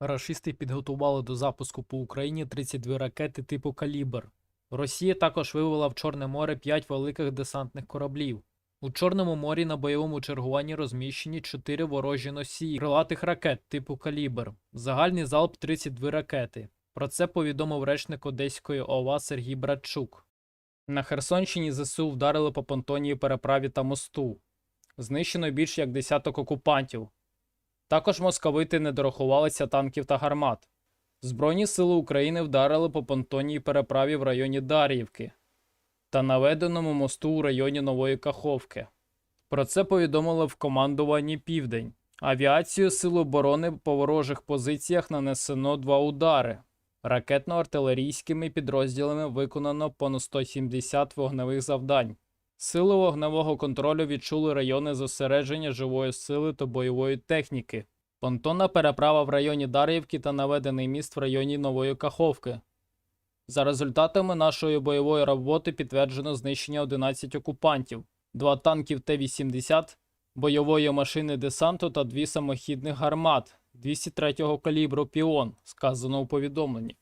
Рашисти підготували до запуску по Україні 32 ракети типу Калібр. Росія також вивела в Чорне море 5 великих десантних кораблів. У Чорному морі на бойовому чергуванні розміщені 4 ворожі носії крилатих ракет типу Калібр. Загальний залп 32 ракети. Про це повідомив речник Одеської ОВА Сергій Братчук. На Херсонщині ЗСУ вдарили по понтонній переправі та мосту. Знищено більш як десяток окупантів. Також московити не дорахувалися танків та гармат. Збройні сили України вдарили по понтонній переправі в районі Дар'ївки та наведеному мосту у районі Нової Каховки. Про це повідомили в командуванні Південь. Авіацію Сил оборони по ворожих позиціях нанесено два удари. Ракетно-артилерійськими підрозділами виконано понад 170 вогневих завдань. Сили вогневого контролю відчули райони зосередження живої сили та бойової техніки. Понтонна переправа в районі Дар'ївки та наведений міст в районі Нової Каховки. За результатами нашої бойової роботи підтверджено знищення 11 окупантів, 2 танків Т-80, бойової машини десанту та 2 самохідних гармат 203-го калібру Піон, сказано у повідомленні.